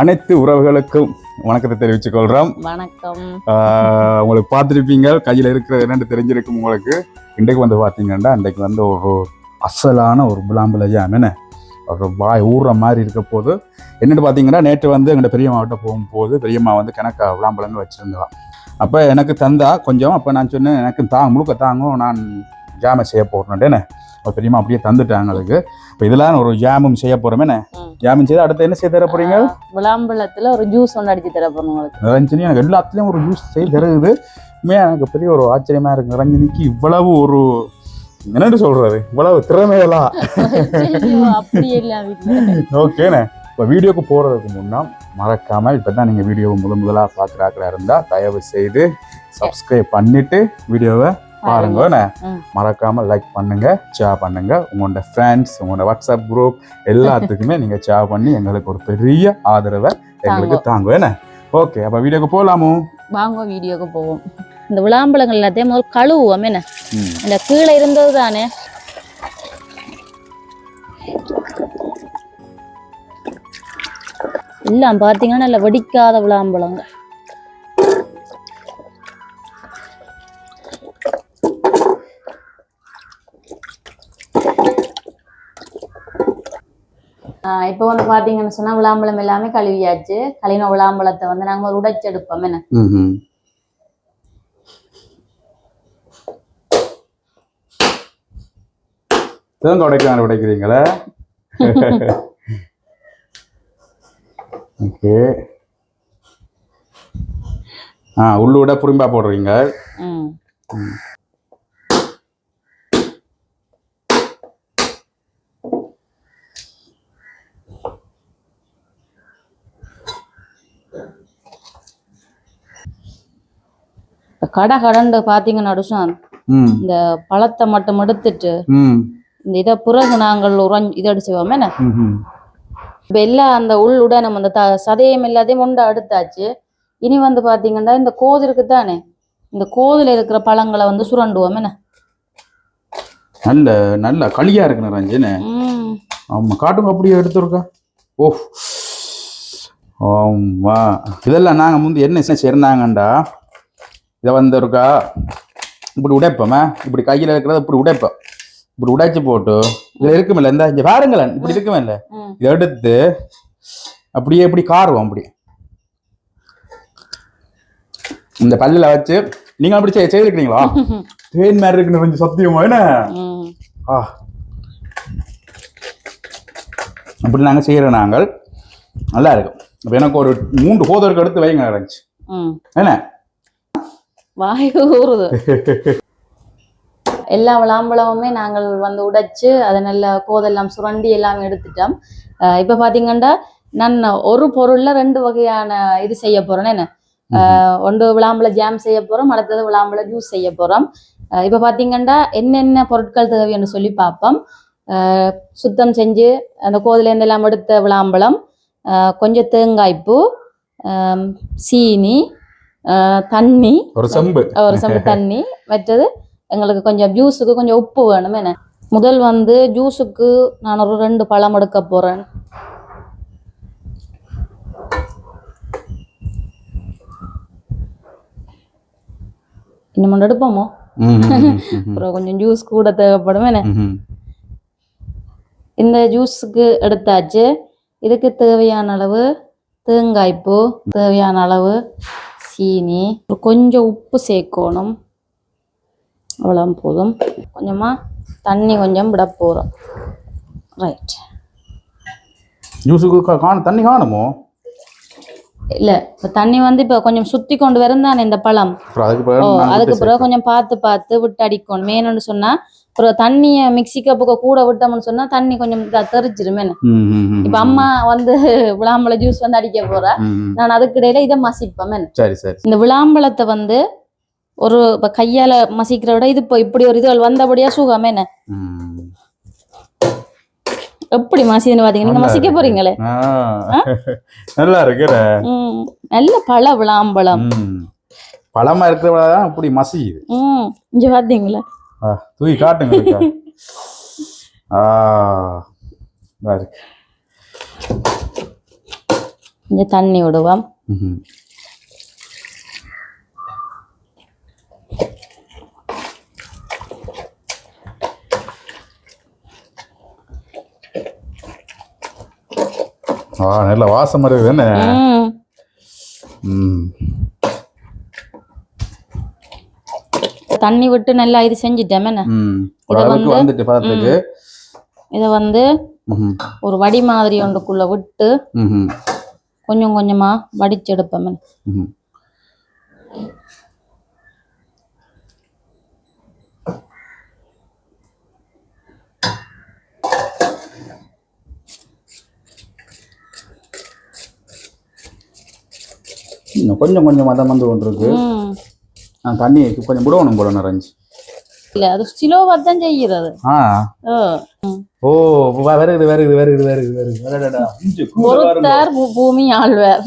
அனைத்து உறவுகளுக்கும் வணக்கத்தை தெரிவித்துக் கொள்கிறோம் வணக்கம். உங்களுக்கு பார்த்துருப்பீங்க கையில் இருக்கிறது என்னன்னு தெரிஞ்சிருக்கும் உங்களுக்கு. இன்றைக்கு வந்து பார்த்தீங்கன்னா இன்றைக்கு வந்து ஒரு அசலான ஒரு விளாம்புல ஜாம் என்ன? ஒரு வாய் ஊறுற மாதிரி இருக்க போது என்னென்னு பார்த்தீங்கன்னா நேற்று வந்து எங்கள்ட பெரியம்மாவிட்ட போகும்போது பெரியம்மா வந்து கணக்கா விளாம்பழங்கள் வச்சுருந்தா அப்போ எனக்கு தந்தா கொஞ்சம் அப்போ நான் சொன்னேன் எனக்கு தாங்க முழுக்க தாங்கும் நான் ஜாமை செய்ய போகிறேன்ட்டேன்னு அப்போ பெரியம்மா அப்படியே தந்துட்டாங்க அதுக்கு. இப்போ இதெல்லாம் ஒரு ஜாமும் செய்ய போகிறோமே. ஜாமும் செய்து அடுத்து என்ன செய்ய தர போகிறீங்க ஆஹ், விளாம்பழத்துல ஒரு ஜூஸ் ஒன்று அடிச்சு தர உங்களுக்கு ரஞ்சினி எனக்கு எல்லாத்துலேயும் ஒரு ஜூஸ் செய்ய உண்மையாக எனக்கு பெரிய ஒரு ஆச்சரியமா இருக்கு. ரஞ்சினிக்கு இவ்வளவு ஒரு என்னன்னு சொல்றது இவ்வளவு திறமையெல்லாம் ஓகேண்ணே இப்போ வீடியோக்கு போகிறதுக்கு முன்னா மறக்காமல் இப்போ தான் நீங்கள் வீடியோவை முழு முதலாக பார்க்குறாக்களா இருந்தால் தயவு செய்து சப்ஸ்கிரைப் பண்ணிட்டு வீடியோவை பாருங்கண்ணே ம். மறக்காமல் லைக் பண்ணுங்க ஷேர் பண்ணுங்க. உங்களோட ஃப்ரெண்ட்ஸ் உங்களோட வாட்ஸ்அப் குரூப் எல்லாத்துக்குமே நீங்கள் ஷேர் பண்ணி எங்களுக்கு ஒரு பெரிய ஆதரவை எங்களுக்கு தாங்க என்ன ஓகே அப்போ வீடியோக்கு போகலாமோ வாங்க வீடியோக்கு போவோம். இந்த விளாம்பழங்கள் எல்லாத்தையும் முதல் கழுவுவோம் என்ன இந்த கீழே இருந்தது தானே எல்லாம் பார்த்தீங்கன்னா நல்ல வெடிக்காத விளாம்பழங்க இப்போ வந்து பார்த்தீங்கன்னு சொன்னால் விளாம்பழம் எல்லாமே கழுவியாச்சு. கழுவின விளாம்பழத்தை வந்து நாங்கள் உடைச்செடுப்போம் என்ன? ம் தேங்காய் உடைக்கலாம் உடைக்கிறீங்களா? ஓகே. ஆ உள்ளூட புரிம்பா போடுறீங்க. ம். கடை கடண்டு பார்த்தீங்கன்னா நடுஷம் ம். இந்த பழத்தை மட்டும் எடுத்துட்டு இந்த இதை பிறகு நாங்கள் உறஞ் இதை அடிச்சுவோம் என்ன? இப்போ எல்லாம் அந்த உள்ளுட நம்ம அந்த சதயம் எல்லாத்தையும் உண்டை அடுத்தாச்சு. இனி வந்து பார்த்தீங்கன்னா இந்த கோது இருக்கு தானே? இந்த கோதுல இருக்கிற பழங்களை வந்து சுரண்டுவோம். என்ன? நல்ல நல்ல களியா இருக்குண்ணே ரஞ்சனே ம். ஆமாம் காட்டுங்க அப்படியே எடுத்துருக்கா. ஓ ஆமா. இதெல்லாம் நாங்கள் முந்தி என்ன செய்யிருந்தாங்கண்டா இதை வந்து இருக்கா? இப்படி உடைப்போமே? இப்படி கையில் இருக்கிறத இப்படி உடைப்போம். இப்படி உடைச்சு போட்டு இதில் இருக்குமில்ல இந்த இங்கே பாருங்களேன் இப்படி இருக்குமில்ல. இதை எடுத்து அப்படியே இப்படி காருவோம் அப்படி. இந்த பல்லில் வச்சு நீங்கள் அப்படி செய்திருக்கிறீங்களா? தேன் மாதிரி இருக்குன்னு கொஞ்சம் சத்தியமா என்ன? ஆ. அப்படி நாங்கள் செய்கிறோம் நாங்கள் நல்லா இருக்கும். இப்போ எனக்கு ஒரு மூன்று கோதருக்கு எடுத்து வைங்க இருந்துச்சு என்ன? வாய் ஊறுது. எல்லா விளாம்பழமுமே நாங்கள் வந்து உடைச்சு அதை நல்லா கோதெல்லாம் சுரண்டி எல்லாம் எடுத்துட்டோம். அஹ் இப்ப பாத்தீங்கன்னா நான் ஒரு பொருள்ல ரெண்டு வகையான இது செய்ய போறேன். என்ன? ஒன்று விளாம்பழ ஜாம் செய்ய போறோம் அடுத்தது விளாம்பழ ஜூஸ் செய்ய போறோம். அஹ் இப்ப பாத்தீங்கன்னா என்னென்ன பொருட்கள் தேவைன்னு சொல்லி பார்ப்போம். சுத்தம் செஞ்சு அந்த கோதுலேருந்து எல்லாம் எடுத்த விளாம்பழம் கொஞ்சம் தேங்காய்ப்பூ சீனி தண்ணி ஒரு செம்பு ஒரு சம்பு தண்ணி மற்றது எங்களுக்கு கொஞ்சம் ஜூஸுக்கு கொஞ்சம் உப்பு வேணும் என்ன முதல் வந்து ஜூஸுக்கு நான் ஒரு ரெண்டு பழம் எடுக்க போறேன் இன்னும் எடுப்போமோ அப்புறம் கொஞ்சம் ஜூஸ் கூட தேவைப்படும் என்ன. இந்த ஜூஸுக்கு எடுத்தாச்சு இதுக்கு தேவையான அளவு தேங்காய்ப்பூ தேவையான அளவு சீனி கொஞ்சம் உப்பு சேர்க்கணும். அவ்வளோ போதும். கொஞ்சமாக தண்ணி கொஞ்சம் விட போகிறோம் ரைட் ஜூஸுக்கு தண்ணி காணுமோ? இல்லை இப்போ தண்ணி வந்து இப்போ கொஞ்சம் சுற்றி கொண்டு வரும் தானே இந்த பழம்? அதுக்கு பிறகு கொஞ்சம் பார்த்து பார்த்து விட்டு அடிக்கணும். மேனுன்னு சொன்னால் அப்புறம் தண்ணியை மிக்ஸி கப்புக்கு கூட விட்டோம்னு சொன்னால் தண்ணி கொஞ்சம் தெரிச்சிருமே இப்ப அம்மா வந்து விளாம்பழ ஜூஸ் வந்து அடிக்க போறா. நான் அதுக்கு இடையில இதை மசிப்பேன் என்ன. சரி சரி இந்த விளாம்பழத்தை வந்து ஒரு இப்ப கையால மசிக்கிற விட இது இப்போ இப்படி ஒரு இதுகள் வந்தபடியா சுகம் என்ன ம். எப்படி மசிதுன்னு பாத்தீங்க நீங்க மசிக்க. போறீங்களே. நல்லா இருக்குற நல்ல பழ விளாம்பழம் பழமா இருக்கிறவள தான் இப்படி மசியுது ம் இங்க பாத்தீங்களா தூக்கி காட்டுங்க. கொஞ்சம் தண்ணி விடுவோம் நல்ல வாசம் வருது என்ன? ம். தண்ணி விட்டு நல்லா இது செஞ்சுட்டேன். வந்துட்டு பதத்துக்கு இதை வந்து. ஒரு வடி மாதிரி ஒன்றுக்குள்ள விட்டு. கொஞ்சம் கொஞ்சமா வடிச்செடுப்பேன். இன்னும் கொஞ்சம் கொஞ்சம் மதம் வந்து கொண்டு இருக்கு தண்ணி கொஞ்சம் விடணும் போல நிறைஞ்சு இல்ல அது சிலோவா தான் செய்யறது ஓ ஓ வ- வருகுது வருகுது வருகுது வருகுது வருகுது அடடடா. இஞ்சி கூட பாருங்க. பொறுத்தார் பூமி ஆழ்வார்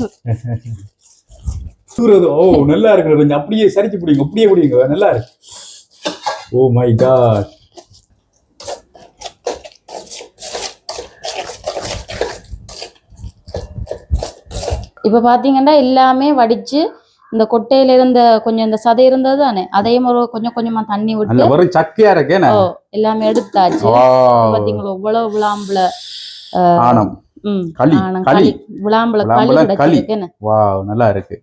சூரது ஓ நல்லா இருக்கு கொஞ்சம் அப்படியே சரிச்சு பிடிங்க அப்படியே பிடிங்க நல்லா இருக்கு ஓ மை காட் இப்ப பாத்தீங்கன்னா எல்லாமே வடிச்சு இந்த கொட்டையில இருந்த கொஞ்சம் இந்த சதை இருந்தது தானே? அதையும் ஒரு கொஞ்சம் கொஞ்சமா தண்ணி விட்டு வெறும் சக்கையா இருக்கேன எல்லாமே எடுத்தாச்சு. பாத்தீங்களா இவ்வளவு விளாம்புல ஆனம் களி, விளாம்புல களி வா நல்லா இருக்கு.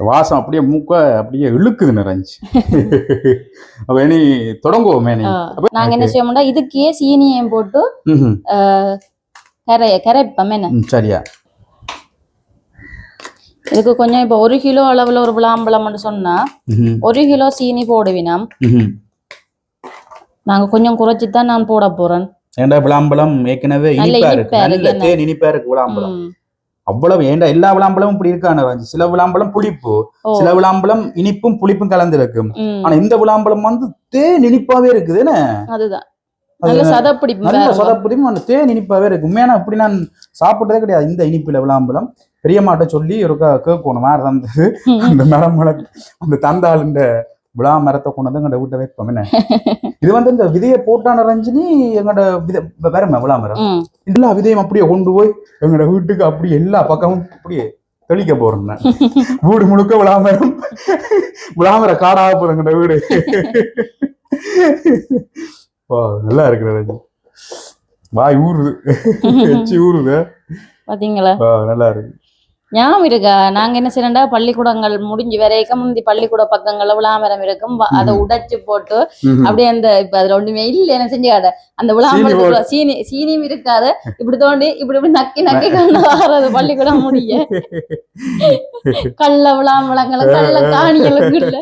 வாசம் அப்படியே மூக்க அப்படியே இழுக்குது நிறைஞ்சு அப்ப இனி தொடங்குவோமே நாங்க என்ன செய்வோம்னா இதுக்கே சீனியையும் போட்டு. கரை கரைப்போம் என்ன? சரியா. இதுக்கு கொஞ்சம் இப்போ ஒரு கிலோ அளவுல ஒரு விளாம்பழம்னு சொன்னா. ஒரு கிலோ சீனி போடுவினம். நாங்க கொஞ்சம் குறைச்சி தான் நான் போட போறேன் ஏண்டா விளாம்பழம் ஏற்கனவே இனிப்பா இருக்கு நல்ல? தேன் இனிப்பா இருக்கு விளாம்பழம். அவ்வளவு ஏண்டா எல்லா விளாம்பழமும் இப்படி இருக்கான சில விளாம்பழம் புளிப்பு சில விளாம்பழம் இனிப்பும் புளிப்பும் கலந்து இருக்கும். ஆனா இந்த விளாம்பழம் வந்து தேன் இனிப்பாவே இருக்குது என்ன அதுதான் அது நல்ல சதப்பிடிப்பு நல்ல அந்த தேன் இனிப்பாவே இருக்கு. உண்மையான அப்படி நான் சாப்பிட்டதே கிடையாது. இந்த இனிப்புல விளாம்பழம். பெரியம்மாட்ட சொல்லி ஒரு கேட்கணும். வேற தந்தது. அந்த மரம் அந்த தந்தாள் இந்த விழா மரத்தை கொண்டு வந்து எங்கட வீட்டை வைப்போம். என்ன? இது வந்து இந்த விதையை போட்டான ரஞ்சினி எங்கட விதை வேறமே விழா மரம். எல்லா விதையும் அப்படியே கொண்டு போய் எங்கட வீட்டுக்கு அப்படியே எல்லா பக்கமும் அப்படியே தெளிக்க போறேன். வீடு முழுக்க விளாமரம் விளாமர காடாக போகுது எங்கட வீடு. வா நல்லா இருக்கிற ரஞ்சி வாய் ஊறுது. எச்சி ஊறுது. பாத்தீங்களா? நல்லா இருக்கு. ஞாபகம் இருக்கா? நாங்க என்ன செய்யறோம்டா பள்ளிக்கூடங்கள் முடிஞ்சு வரைக்கும் முந்தி பள்ளிக்கூட பக்கங்கள்ல விளாமரம் இருக்கும். அதை உடைச்சு போட்டு. அப்படியே அந்த இப்ப அதுல ஒண்ணுமே இல்ல என்ன செஞ்சு காட்ட அந்த விளாமரத்துக்குள்ள சீனி சீனியும் இருக்காது. இப்படி தோண்டி இப்படி இப்படி நக்கி நக்கி கொண்டு வர்றது பள்ளிக்கூடம் முடிய. கள்ள விளாம்பழங்களை கள்ள காணிகளுக்கு இல்ல.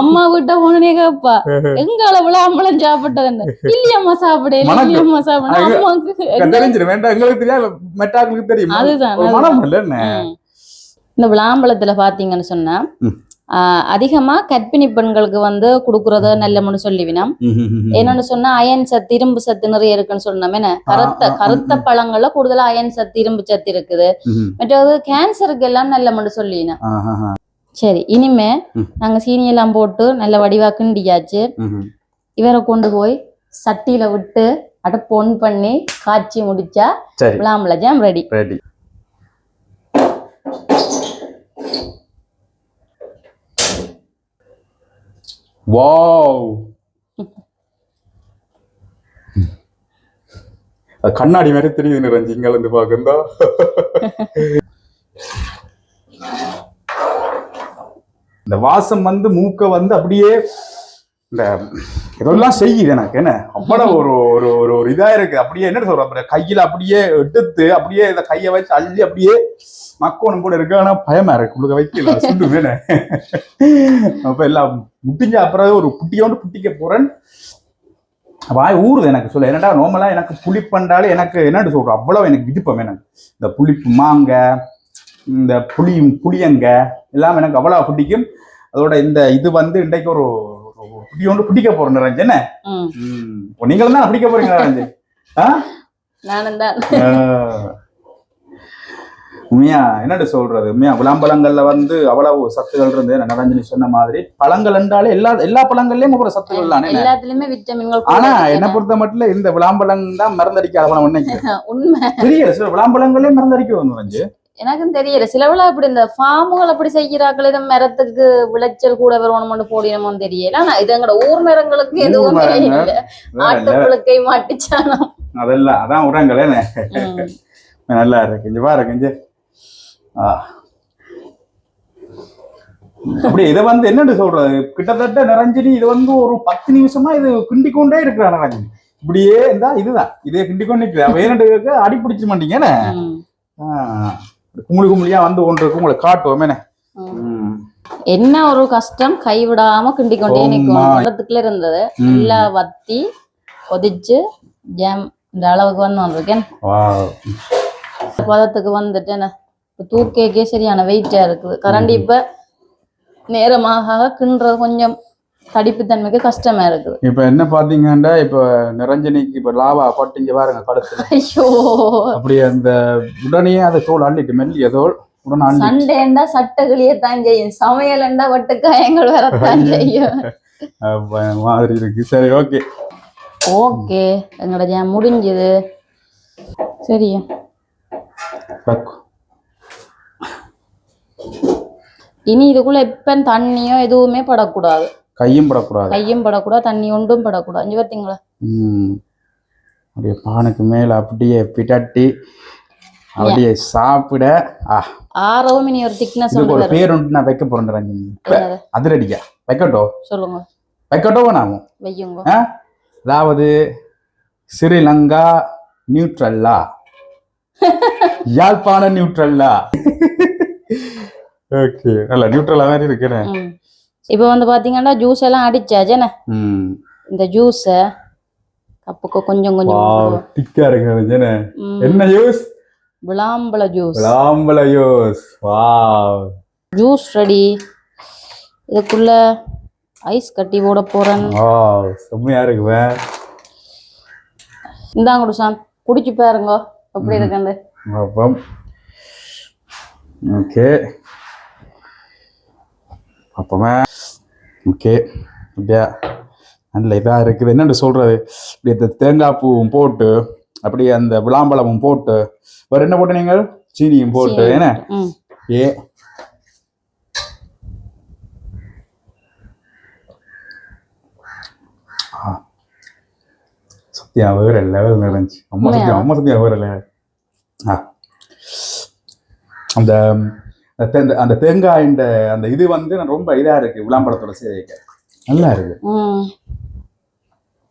அம்மா வீட்ட போனே கேப்பா எங்கால விளாம்பழம் சாப்பிட்டதுன்னு? இல்லையம்மா சாப்பிடு. இல்லையம்மா சாப்பிடு. அம்மாவுக்கு தெரியும். அதுதான் ஒரு மனம் இல்ல. இந்த விளாம்பழத்துல பாத்தீங்கன்னு சொன்னா அதிகமா கர்ப்பிணி பெண்களுக்கு வந்து குடுக்கறது நல்லமுன்னு சொல்லிவினோம் என்னன்னு சொன்னா அயன் சத்து இரும்பு சத்து நிறைய இருக்குன்னு சொன்னோம் கருத்த கருத்த. பழங்கள்ல கூடுதலா அயன் சத்து இரும்பு சத்து இருக்குது. மற்றது கேன்சருக்கு எல்லாம் நல்லமுன்னு சொல்லினோம் சரி இனிமே. நாங்க சீனி எல்லாம் போட்டு நல்ல வடிவா கிண்டியாச்சு. இவரை கொண்டு போய் சட்டியில விட்டு அடுப்பு ஒன் பண்ணி காய்ச்சி முடிச்சா விளாம்பழ ஜாம் ரெடி ரெடி வாவ். கண்ணாடி மாதிரி தெரியுது ரஞ்சி இங்க இருந்து பாக்குந்தா இந்த வாசம் வந்து மூக்க வந்து அப்படியே இந்த இதெல்லாம் செய்யுது எனக்கு. என்ன? அவ்வளவு ஒரு ஒரு ஒரு ஒரு இதா இருக்கு. அப்படியே என்ன சொல்ற அப்புறம் கையில அப்படியே எடுத்து அப்படியே இந்த கையை வச்சு அள்ளி அப்படியே மக்கோணும் கூட இருக்கு. ஆனா பயமா இருக்கு. உங்களுக்கு வைக்கல சொல்லு வேணே அப்ப எல்லாம் முட்டிஞ்ச அப்புறம் ஒரு புட்டியோண்டு புட்டிக்க போறேன். வாய் ஊறுது எனக்கு சொல்ல. என்னடா நோமலா எனக்கு புளிப்பண்டாலே எனக்கு என்னன்னு சொல்றோம் அவ்வளவு எனக்கு விடுப்பம் எனக்கு. இந்த புளிப்பு மாங்க இந்த புளியும் புளியங்க எல்லாம் எனக்கு அவ்வளவு பிடிக்கும். அதோட இந்த இது வந்து இன்றைக்கு ஒரு ஒரு புட்டியோண்டு பிடிக்க போறேன் ரஞ்சன் என்ன? ம். நீங்களும் தான் பிடிக்க போறீங்க ரஞ்சன் ஆ? நானும் தான். உண்மையா என்னட்டு சொல்றது? உண்மையா விளாம்பழங்கள்ல வந்து அவ்வளவு சத்துகள் இருந்து நடஞ்சலி சொன்ன மாதிரி பழங்கள் என்றாலே எல்லா எல்லா பழங்கள்லயும் ஒரு சத்துகள் தானே எல்லாத்துலயுமே விட்டமின்கள் ஆனா என்ன பொறுத்த மட்டும் இந்த விளாம்பழம் தான் மருந்தடிக்காத பழம் உண்மை. தெரியல சில விளாம்பழங்களே மருந்தடிக்க வந்து ரஞ்சு எனக்கும் தெரியல. சிலவுல அப்படி இந்த ஃபார்முகள் அப்படி செய்யறாக்கள் இதை மரத்துக்கு விளைச்சல் கூட வரணும்னு போடினமோன்னு தெரியல. ஆனா இது எங்கட ஊர் மரங்களுக்கு எதுவும். தெரியல. வேற இல்ல. ஆட்டுப்புழுக்கை மாட்டுச்சானம் அதெல்லாம் அதான் உரங்களே. நல்லா இருக்கு. இங்க பாருங்க இங்க. அப்படி இதை வந்து என்னன்னு சொல்றது? கிட்டத்தட்ட நிரஞ்சனி இது வந்து ஒரு பத்து நிமிஷமா இது கிண்டி கொண்டே இருக்கிற நிரஞ்சனி. இப்படியே இருந்தா இதுதான். இதே கிண்டி கொண்டு நிற்கிறேன் வேணுட்டு அடி பிடிச்சிட மாட்டீங்கன்னு. குமுளி குமுளியா வந்து ஒன்று இருக்கு உங்களை காட்டுவோமே. என்ன? ஒரு கஷ்டம்? கைவிடாம கிண்டி கொண்டே பக்கத்துக்குள்ள இருந்தது. நல்லா வத்தி கொதிச்சு ஜாம் இந்த அளவுக்கு வந்து வந்திருக்கேன். பதத்துக்கு வந்துட்டு என்ன? இப்ப தூக்கேக்கே சரியான வெயிட்டா இருக்குது. கரண்டி இப்ப நேரமாக கிண்டுறது கொஞ்சம் தடிப்புத்தன்மைக்கு கஷ்டமா இருக்குது. இப்ப என்ன பாத்தீங்கன்னா இப்ப நிரஞ்சனிக்கு இப்ப லாவா பட்டிங்க பாருங்க கழுத்துல ஐயோ. அப்படியே அந்த உடனே அதை தோல் அள்ளிட்டு மெல்லிய தோல் உடனே சண்டேண்டா சட்டகிளியே தான் செய்யும். சமையலண்டா வட்டுக்காயங்கள் வரத்தான் செய்யும். மாதிரி இருக்கு. சரி ஓகே. ஓகே எங்களோட ஜாம் முடிஞ்சது. சரி. இனி இதுக்குள்ள எப்ப தண்ணியோ எதுவுமே படக்கூடாது. கையும் படக்கூடாது. கையும் படக்கூடாது தண்ணி ஒன்றும் படக்கூடாது. இங்க பார்த்தீங்களா ம். அப்படியே பானுக்கு மேல அப்படியே பிடட்டி அப்படியே சாப்பிட ஆ. ஆறவும் இனி ஒரு திக்னஸ் ஒரு பேர் ஒன்று நான் வைக்க போறேன்? அதிரடியா வைக்கட்டும் சொல்லுங்க. வைக்கட்டோ நாமும் வையுங்க. ஆ? அதாவது ஸ்ரீலங்கா நியூட்ரல்லா. யாழ்ப்பாண நியூட்ரல்லா. ஓகே. நல்ல நியூட்ரலா மாதிரி இருக்கிறேன். இப்போ வந்து பாத்தீங்கன்னா ஜூஸ் எல்லாம் அடிச்சாச்சேண்ணே ம். இந்த ஜூஸை கப்புக்கு கொஞ்சம் கொஞ்சம் திக்கா இருக்கு என்ன? யூஸ் விளாம்பழ ஜூஸ் விளாம்பல யூஸ் வாவ். ஜூஸ் ரெடி இதுக்குள்ள ஐஸ் கட்டி போட போறேன். வாவ் செம்மையா இருக்குவே இந்தாங்க குடிசாம் குடிச்சு பாருங்க எப்படி இருக்குன்னு. அப்பம். ஓகே. அப்பமே ஓகே அப்படியா? நல்ல இதாக இருக்குது. என்னென்னு சொல்கிறது இப்படி இந்த தேங்காய் பூவும் போட்டு அப்படியே அந்த விளாம்பழமும் போட்டு வேறு என்ன போட்டு நீங்கள்? சீனியும் போட்டு என்ன ஏ. ஆ. சத்யா வேற லெவல் நடந்துச்சு அம்மா உண்மையா? அம்மா சத்யா வேற. ஆ. அந்த அந்த தேங்காய் அந்த இது வந்து நான் ரொம்ப இதா இருக்கு விளாம்பழத்தோட சேர்க்க நல்லா இருக்கு.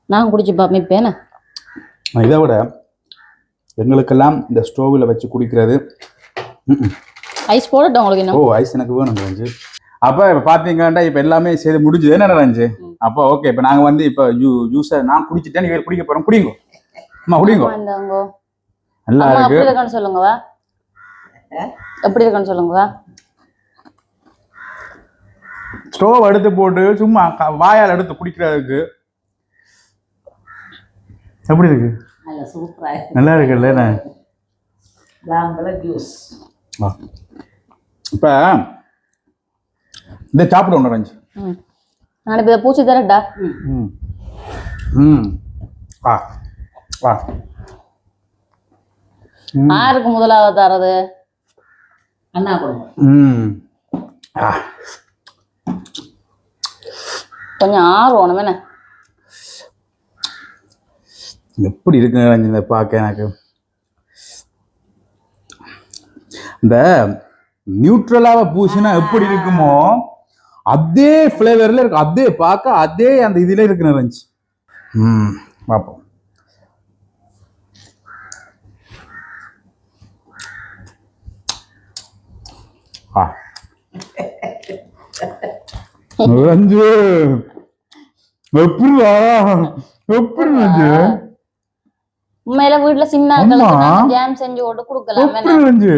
நான் குடிச்சு பார்ப்பேன் இதை விட எங்களுக்கெல்லாம் இந்த ஸ்டோவில் வச்சு குடிக்கிறது. ஐஸ் போடட்டும் உங்களுக்கு ஓ ஐஸ் எனக்கு வேணும் ரஞ்சு. அப்போ இப்போ பார்த்தீங்கன்னா இப்போ எல்லாமே செய்து முடிஞ்சது. என்ன ம். அப்போ ஓகே இப்போ நாங்கள் வந்து இப்போ ஜூ ஜூஸை நான் குடிச்சிட்டேன் நீங்கள் குடிக்க போகிறோம் குடிங்க. அம்மா குடிங்க. நல்லா இருக்கு. சொல்லுங்க வா. எப்படி இருக்கான்னு சொல்லுங்க ஸ்டோவ் எடுத்து போட்டு சும்மா வாயால் எடுத்து குடிக்கிறதுக்கு. எப்படி இருக்கு? நல்ல இருக்குல்ல இப்போ இந்த சாப்பிட ஒன்று ரஞ்சு. இப்போ இதை பூச்சி தரட்டா? ம். ம். வா. வா. யாருக்கு முதலாவது தரது. அண்ணா கொடுங்க ம். ஆ. கொஞ்சம் ஆர்வம் என்ன எப்படி இருக்குங்க இந்த பார்க்க எனக்கு? இந்த நியூட்ரலாவை பூசினா எப்படி இருக்குமோ அதே ஃப்ளேவரில் இருக்கு. அதே பார்க்க அதே அந்த இதில் இருக்கு ரஞ்சி ம் பார்ப்போம். ஆ. ரஞ்சு எப்படிடா? எப்படி ரஞ்சு? உண்மையில வீட்டுல சின்ன ஜாம் செஞ்சு போட்டு கொடுக்கலாம் எப்படி என்ன ரஞ்சு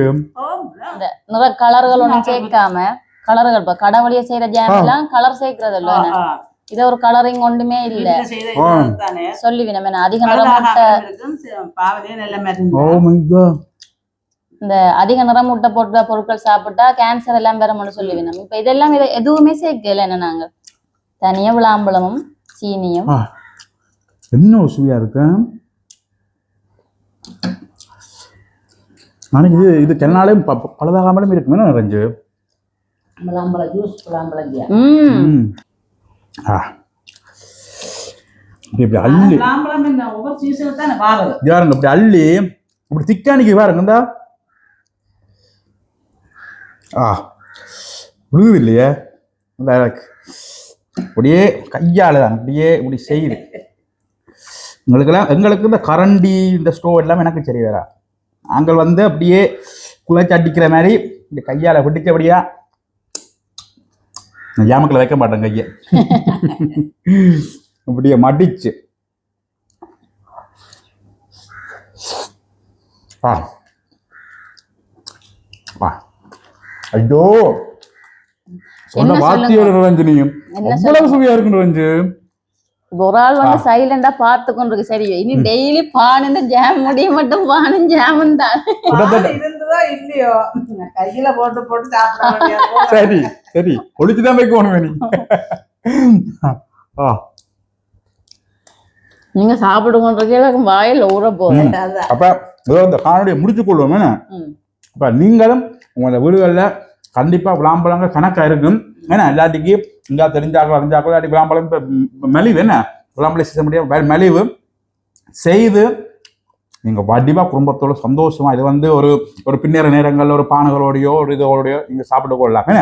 இந்த நிற கலர்கள் ஒண்ணும் சேர்க்காம கலர்கள் இப்ப கடவுளிய செய்யற ஜாம் எல்லாம் கலர் சேர்க்கறது இல்ல என்ன? இத ஒரு கலரிங் ஒன்றுமே இல்ல. ஆ. சொல்லி வேணும் என்ன அதிக நிறமூட்ட இந்த அதிக நிறமூட்ட போட்ட பொருட்கள் சாப்பிட்டா கேன்சர் எல்லாம் வரும்னு சொல்லி வேணும். இப்ப இதெல்லாம் இத எதுவுமே சேர்க்கல. என்ன நாங்க? தனியா விளாம்பழமும் சீனியும். என்ன சுவையா இருக்கு? ஆனால் இது இது கெனாலையும் ப- பலதாகாமலும் இருக்குமே. ரஞ்சு? விளாம்பழம் ஜூஸ் ம். ஆ. இப்படி அள்ளி. இப்படி அள்ளி இப்படி திக்கானிக்கு பாருங்க இந்தா. ஆ விழுகுது இல்லையே இந்த எனக்கு அப்படியே கையால் தான் அப்படியே இப்படி செய்யுது எங்களுக்கெல்லாம் எங்களுக்கு இந்த கரண்டி இந்த ஸ்டோவ் எல்லாம் எனக்கு சரி வேறா. நாங்கள் வந்து அப்படியே குழைச்சி அடிக்கிற மாதிரி இந்த கையால் பிடிச்சபடியா ஜாமக்கில் வைக்க மாட்டேன் கையை. அப்படியே மடிச்சு. ஆ. ஐயோ. சொன்ன வாத்தியோட ரஞ்சனியும் என்ன அவ்வளவு சுவையா இருக்கு ரஞ்சு. ஒரு ஆள் வந்து சைலண்டா பார்த்து கொண்டிருக்கு சரி இனி டெய்லி பானு ஜாம் முடிய மட்டும் பானும் ஜாமும் தான். இல்லையோ? கையில போட்டு போட்டு சாப்பிட சரி சரி. ஒழிச்சுதான் வைக்கணும் நீ ஆ. நீங்க சாப்பிடு கொண்டிருக்கீங்க வாயில் ஊற போகுது. அப்ப இதோ இந்த காணொலியை முடிச்சு கொள்வோம். அப்ப நீங்களும் உங்களோட வீடுகளில் கண்டிப்பா விளாம்பழங்கள் கணக்கா இருக்கும். ஏன்னா எல்லாத்துக்கும் இங்க தெரிஞ்சாக்கள் அறிஞ்சாக்கள் இல்லாட்டி விளாம்பழம் மலிவு என்ன? விளாம்பழம் செய்ய முடியாது மலிவு செய்து நீங்க வடிவா குடும்பத்தோட சந்தோஷமா இது வந்து ஒரு ஒரு பின்னேற நேரங்கள்ல ஒரு பானைகளோடையோ ஒரு இதோடையோ நீங்க சாப்பிட்டு கொள்ளலாம் என்ன.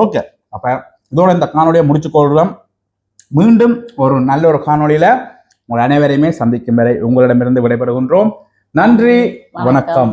ஓகே. அப்ப இதோட இந்த காணொலியை முடிச்சு கொள்றோம் மீண்டும் ஒரு நல்ல ஒரு காணொளியில உங்கள் அனைவரையுமே சந்திக்கும் வரை உங்களிடமிருந்து விடைபெறுகின்றோம். நன்றி. வணக்கம்.